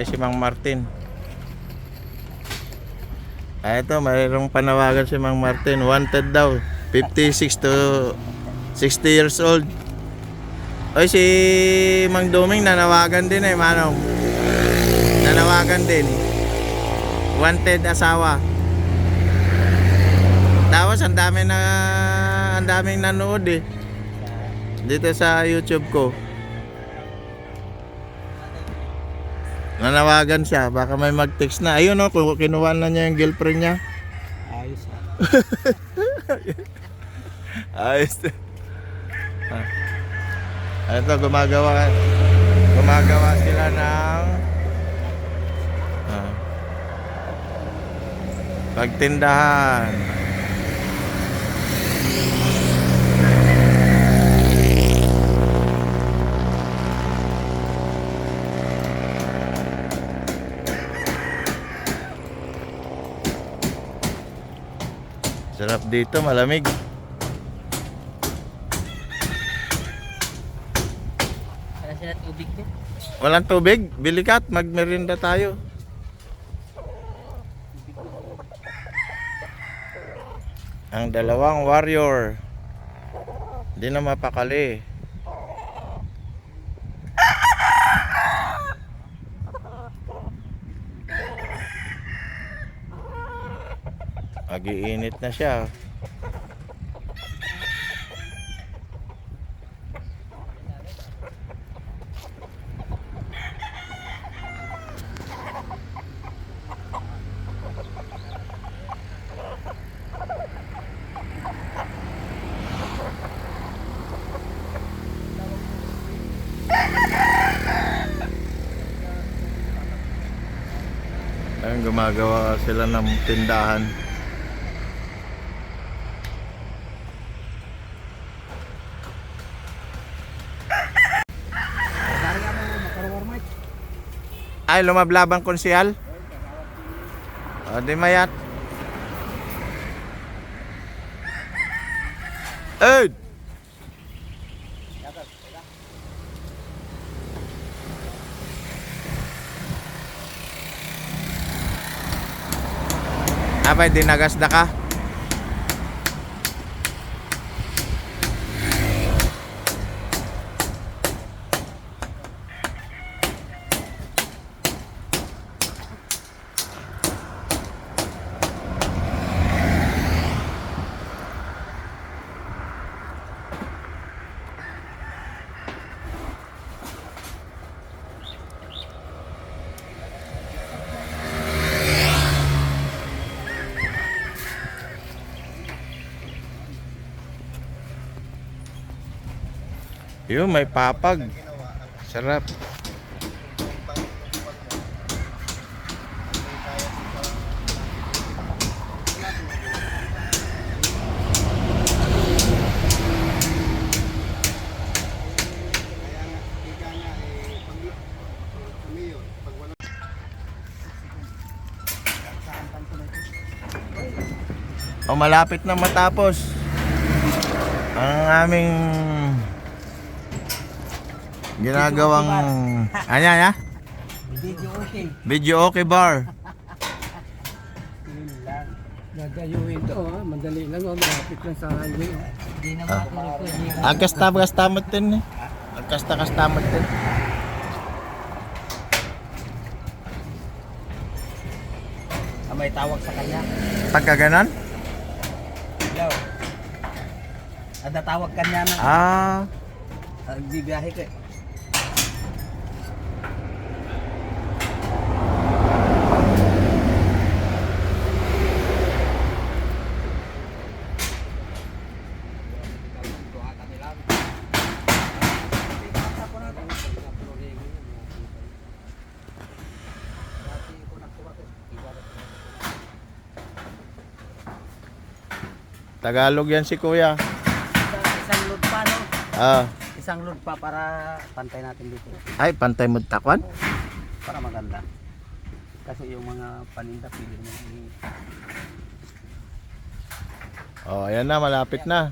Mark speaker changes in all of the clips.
Speaker 1: Ay, si Mang Martin. Ay, ito, mayroong panawagan si Mang Martin. Wanted daw. 56 to 60 years old. Ay, si Mang Doming nanawagan din eh, manong. Nanawagan din. Wanted asawa. Tapos, ang dami na, ang daming nanood eh. Dito sa YouTube ko. Nanawagan siya, baka may mag-text na. Ayun oh, kung kinuha na niya yung girlfriend niya.
Speaker 2: Ayos ah.
Speaker 1: Ayos. ah. Ito, gumagawa gumagawa sila ng ah, pagtindahan. Sarap dito, malamig.
Speaker 2: Wala sila tubig din.
Speaker 1: Walang tubig, bili ka at magmerinda tayo. Ang dalawang warrior. Hindi na mapakali. Na siya. Ayun, gumagawa sila ng tindahan. Ay, lumablabang konsihal? O, di mayat. Ed! Abay, dinagas na ka? Yun, may papag. Sarap. O malapit na matapos ang aming ginagawang anya ya
Speaker 2: Video okay.
Speaker 1: video okay bar.
Speaker 3: Gagayuhin to ha, madali lang oh, malapit lang sa highway oh.
Speaker 2: Hindi na matulog ko. Hindi na.
Speaker 1: agkas tamas tamat din eh agkas takas tamat din
Speaker 2: Ah, may tawag sa kanya.
Speaker 1: pagka
Speaker 2: Hello. Ada tawag kanya na.
Speaker 1: ah
Speaker 2: Ah, bibiyahe ko. eh.
Speaker 1: Tagalog yan si kuya
Speaker 2: Isang, load pa no.
Speaker 1: ah
Speaker 2: Isang load pa para pantay natin dito.
Speaker 1: ay pantay mo takwan
Speaker 2: Para maganda. Kasi yung mga paninda pili mo.
Speaker 1: oh ayan na malapit na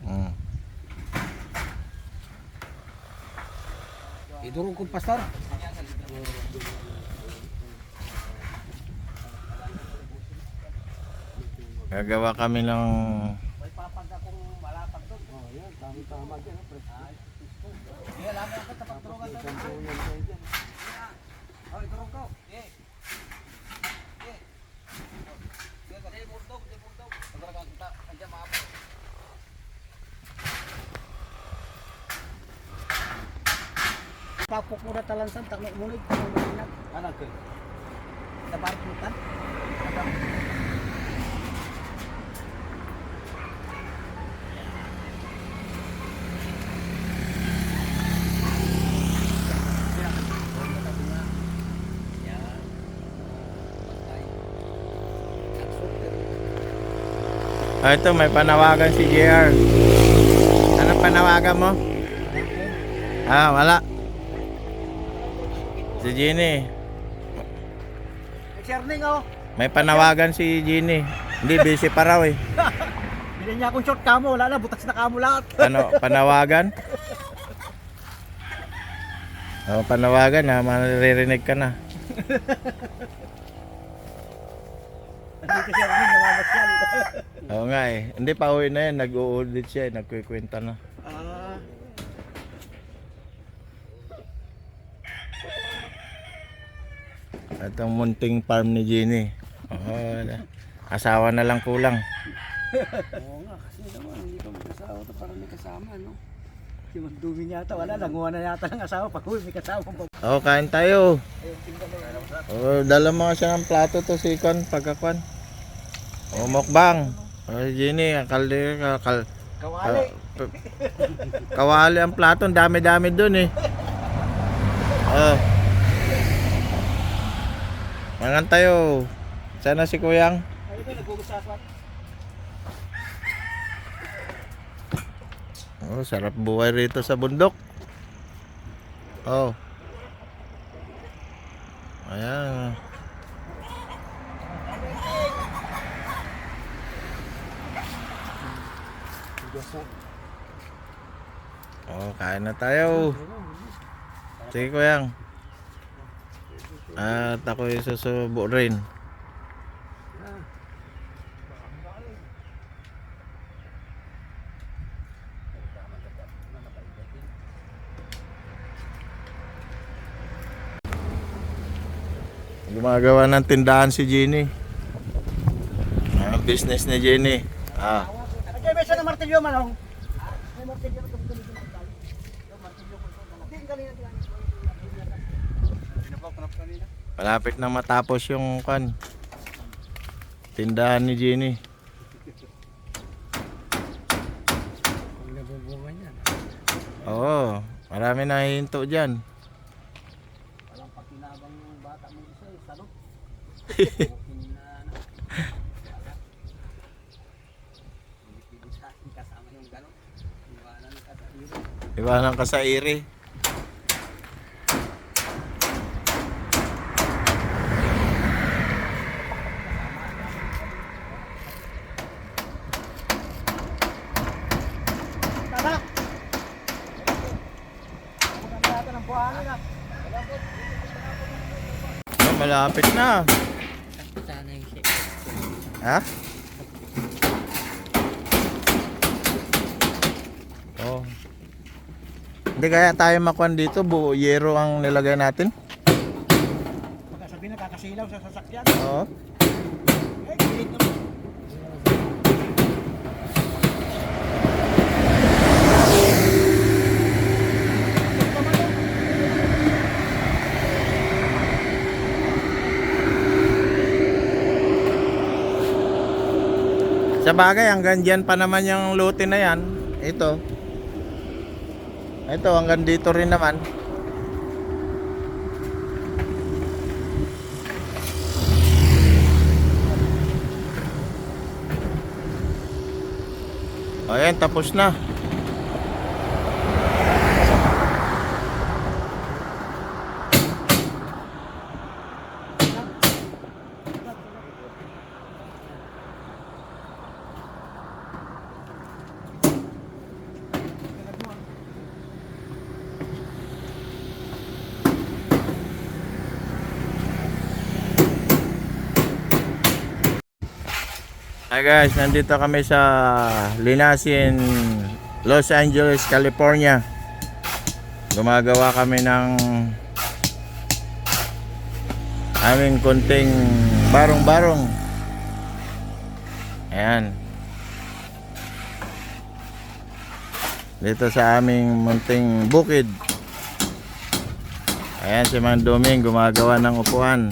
Speaker 1: mm.
Speaker 3: Idurog kong pastor.
Speaker 1: Gagawa kami ng
Speaker 2: May papag akong malapag doon.
Speaker 3: Oh, yan. Tama-tama dyan. ah, pre.
Speaker 2: Kaya lang ako sa pagtulungan doon. Oh, iturong ko. Eh. Eh. Kasi murdog, di murdog. Pagkakaroon kita, andyan maabot.
Speaker 3: Papok mo na talansan, takno mulig.
Speaker 2: Ano ko? Nabarputan?
Speaker 1: Ah, ito, may panawagan si JR. Ano panawagan mo? Ah, wala. Si Ginny.
Speaker 2: Nag-sharning ako.
Speaker 1: May panawagan si Ginny. Hindi, busy pa raw eh.
Speaker 2: Bilhin niya akong short camo. Wala na, butas na camo lahat.
Speaker 1: Ano, panawagan? Oh, panawagan na, maririnig ka na.
Speaker 2: Dito sharning, namamasyal.
Speaker 1: Oo nga eh. Hindi pa uwi na yan, nag-uudit siya eh, nagkikwenta na.
Speaker 2: Ah.
Speaker 1: Itong munting farm ni Ginny. Oo, asawa na lang kulang.
Speaker 3: Oo nga, kasi naman, hindi ka mag-asawa to para may kasama, no?
Speaker 2: Si Magdumi yata, wala. Nanguha na yata ng asawa. Pag uwi, may kasama pa.
Speaker 1: Oo, kain tayo. Oo, dala mo siya ng plato to si Kon, pagkakuan. Oo, mukbang. Oo, Ginny, kalde, kal, kal,
Speaker 2: Kawali.
Speaker 1: Ka- Kawali ang plato, dami-dami dun eh. Oh. Mangan tayo. Sana si Kuyang.
Speaker 2: Ayun nag-uusapan.
Speaker 1: Oh, sarap buhay rito sa bundok. Oh. Ayan. Oh, kain na tayo. Sige, Kuyang. At ako'y susubo rin. Gumagawa ng tindahan si Jenny. Ang business ni Jenny. Ah.
Speaker 2: Ay, may isa na martilyo manong. May martilyo na tayo. Yung martilyo ko ito. Hindi, kanina ko kanina.
Speaker 1: Malapit na matapos yung kan. Tindahan ni Jenny. Oo, marami na hinto dyan.
Speaker 2: Walang pakinabang yung bata mo isa eh. Salot. Bukin na ano. Hindi pwede sa akin kasama yung gano'n. Iwanan ka sa
Speaker 1: iri. Malapit na. Ha? Oh. Hindi kaya tayo makuan dito, buo yero ang nilagay natin.
Speaker 2: Baka sabihin na kakasilaw sa sasakyan.
Speaker 1: Oo.
Speaker 2: Eh, naman.
Speaker 1: Sa bagay, hanggang dyan pa naman yung lote na yan. Ito. Ito, hanggang dito rin naman. Ayan, tapos na. Hi guys, nandito kami sa Linasin, Los Angeles, California. Gumagawa kami ng aming kunting barong-barong. Ayan. Dito sa aming munting bukid. Ayan si Mang Doming gumagawa ng upuan.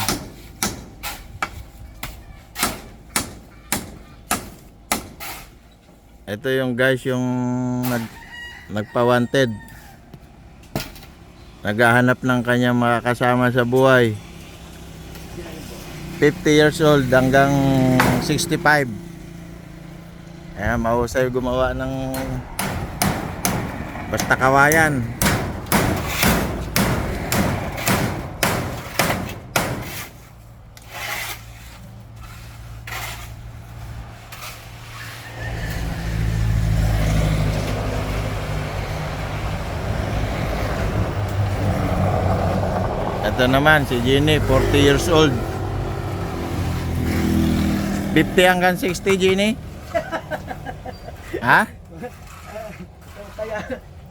Speaker 1: Ito yung guys yung nag nagpa-wanted. Naghahanap ng kanyang makakasama sa buhay. 50 years old hanggang 65. Ayan, mahusay gumawa ng basta kawayan. Ito naman si Jenny, 40 years old. 50 hanggang 60, Jenny? ha?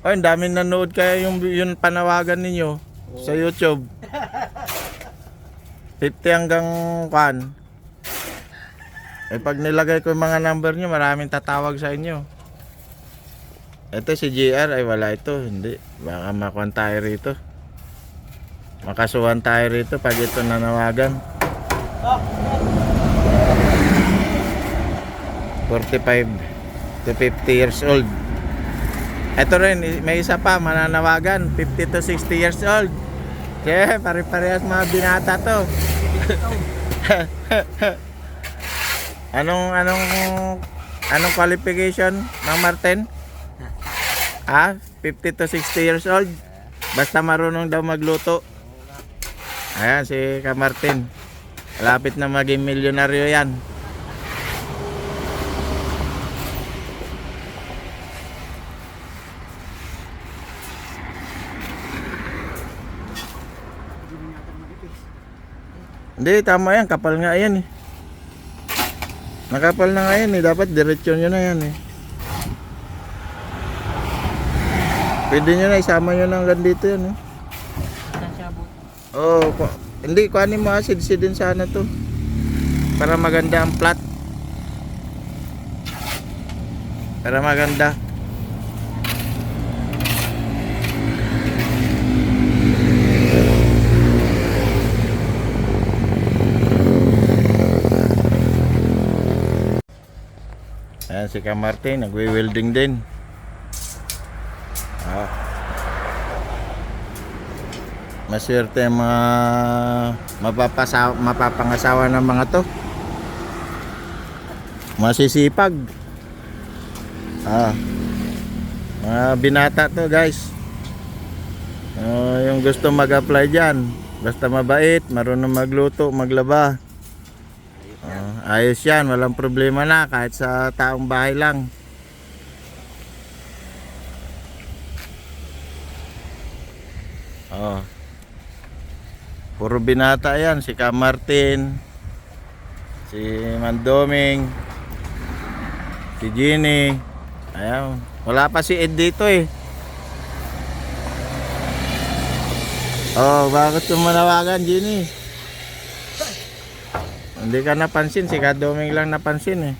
Speaker 1: Oh, ang daming nanood kaya yung, yung panawagan ninyo sa YouTube. 50 hanggang kwan. Eh pag nilagay ko yung mga number nyo, maraming tatawag sa inyo. Ito si GR, ay wala ito. Hindi. Baka makuha tayo rito. Makasuhan tayo rito pag ito nanawagan. 45 to 50 years old. Ito rin, may isa pa, mananawagan, 50 to 60 years old. Kaya pare-parehas mga binata to. anong, anong, anong qualification ng Martin? Ah, 50 to 60 years old. Basta marunong daw magluto. Ayan si Ka Martin. Malapit na maging milyonaryo yan. Hindi, tama yan. Kapal nga yan eh. Nakapal na nga yan eh. Dapat diretsyon nyo na yan eh. Pwede nyo na isama nyo na hanggang dito yan eh. Oh, hindi, kuhanin mo acid din sana to. Para maganda ang plat. Para maganda. Ayan si Ka Martin, nagwe-welding din. Maswerte ang mga mapapasa, mapapangasawa ng mga to. Masisipag. Ah. Mga binata to guys. Ah, yung gusto mag-apply dyan. Basta mabait, marunong magluto, maglaba. Ah, ayos yan, walang problema na kahit sa taong bahay lang. Oh. Puro binata yan. Si Ka Martin. Si Mandoming. Si Ginny. Ayan. Wala pa si Ed dito eh. Oh, bakit yung manawagan, Ginny? Hindi ka napansin. Si Kadoming lang napansin eh.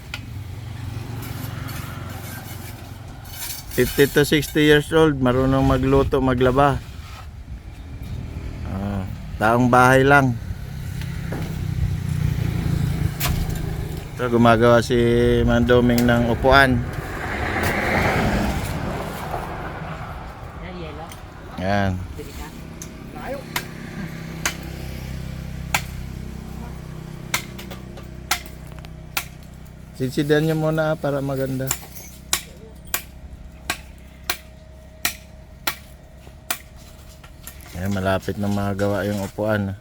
Speaker 1: 50 to 60 years old. Marunong magluto, maglaba. Taong bahay lang. Ito gumagawa si Mandoming ng upuan. Yan. Sisidan niyo muna para maganda. Ayan, malapit na magawa yung upuan.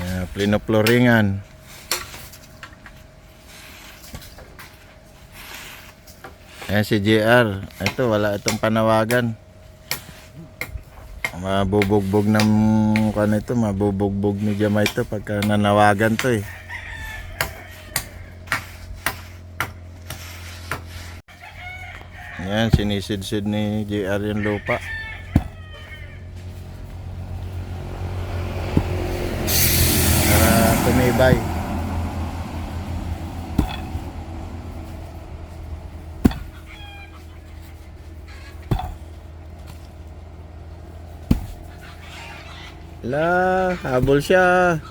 Speaker 1: Ayan, plinoploringan. Ayan si JR. Ito, wala itong panawagan. Mabubugbog ng kan ito, mabubugbog ni Jamay ito pagka nanawagan to eh. Ayan, sinisid-sid ni JR yung lupa. Para tumibay. La, habol siya.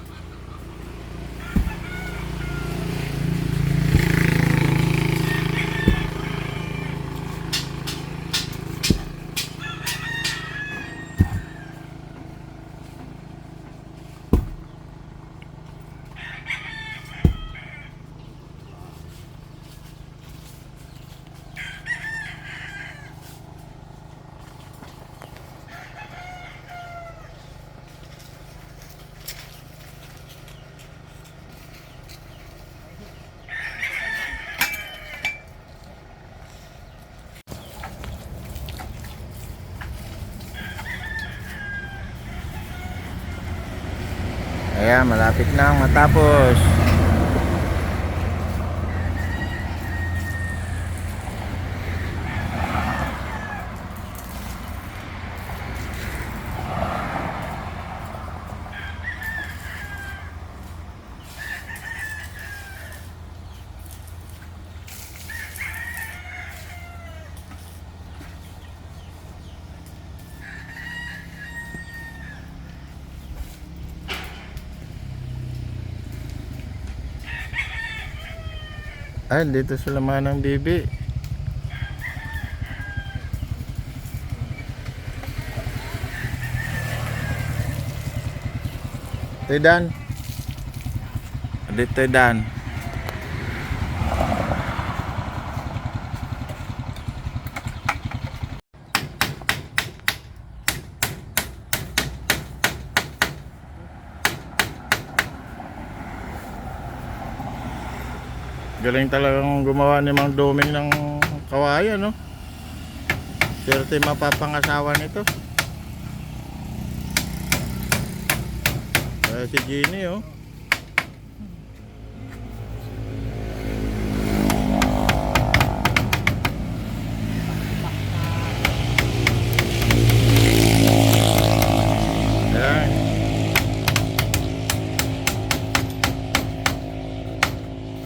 Speaker 1: Ayan, malapit na ang matapos. Ay, dito sila manang bibi. Toy Dan. Dito Dan. Galing talagang gumawa ni Mang Doming ng kawayan, no? Swerte mapapangasawa nito. Kaya si Gini, oh.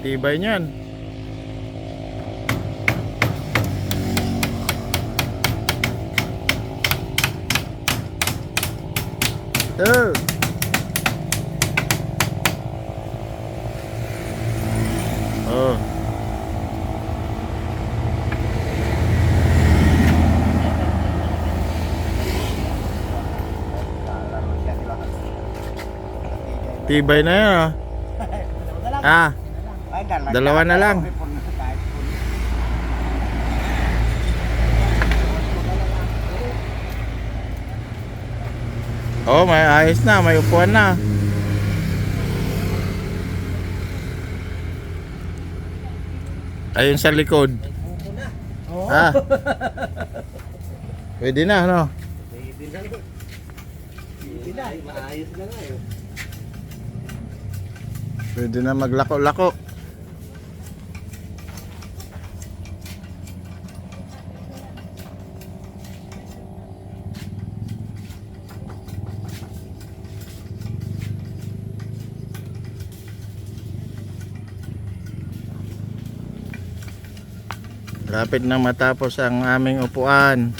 Speaker 1: Tibay niyan. Oh. Oh. Tibay na yan, ah. Ah. Dalawa na lang. Oh, may ayos na, may upuan na. Ayun sa likod. Ah. Pwede na, no? Pwede na maglako-lako. Lapit na matapos ang aming upuan.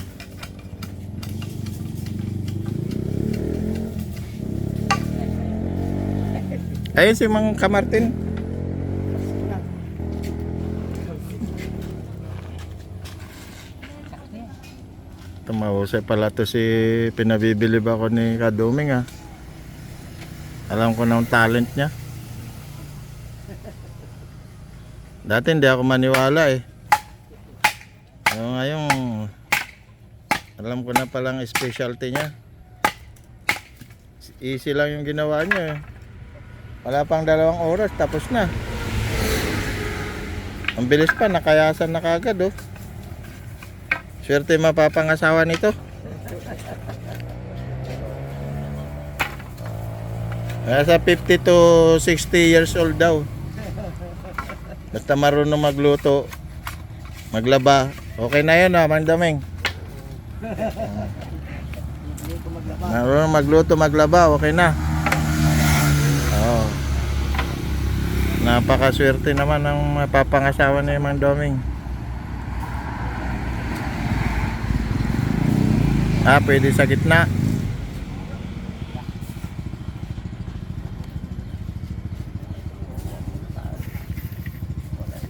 Speaker 1: Ayun si Mang Kamartin. Tumawusay pala to si pinabibilib ako ni Kaduming ah. Alam ko na ang talent niya. Dati hindi ako maniwala eh. Ngayon, alam ko na palang specialty niya. Easy lang yung ginawa niya eh. Wala pang dalawang oras, tapos na. Ang bilis pa, nakayasan na kagad oh. Swerte mapapangasawa nito. Nasa 50 to 60 years old daw. Basta marunong magluto, maglaba. Okay na yun ah, Mang Daming. Marunong magluto, maglaba, okay na. Oo. Napakaswerte naman ng mapapangasawa ni Mang Doming. Ah, pwede sa gitna.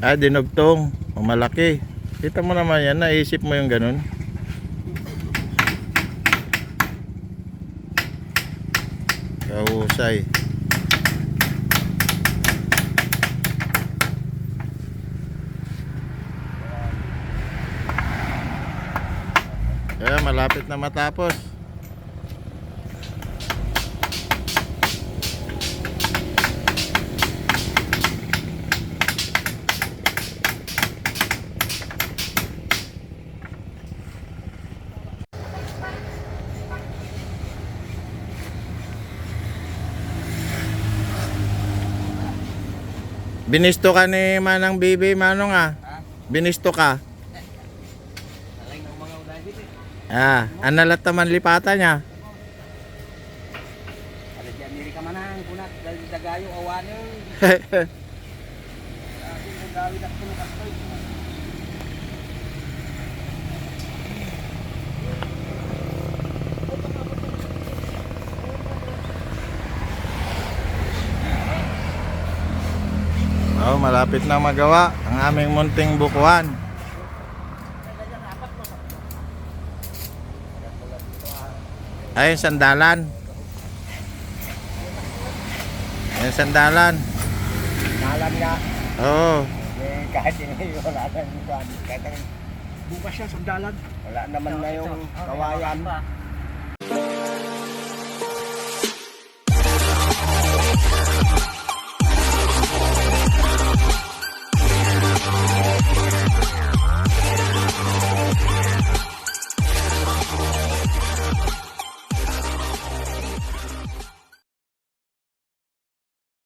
Speaker 1: Ah, dinugtong. O malaki. Kita mo naman yan, naisip mo yung ganun. Kahusay. Kaya malapit na matapos. Binisto ka ni Manang Bibi, Manong ah. Binisto ka. Ah, analat naman lipatan niya.
Speaker 2: Amerika manang kunat dagayo awanen.
Speaker 1: Oh, malapit na magawa ang aming munting bukuan. Ay, sandalan. Ay, sandalan.
Speaker 2: Nalan nga.
Speaker 1: Oo.
Speaker 2: Eh, kahit hindi wala nang kuan. Kahit ang
Speaker 3: Bukas yan, sandalan.
Speaker 2: wala naman na yung kawayan.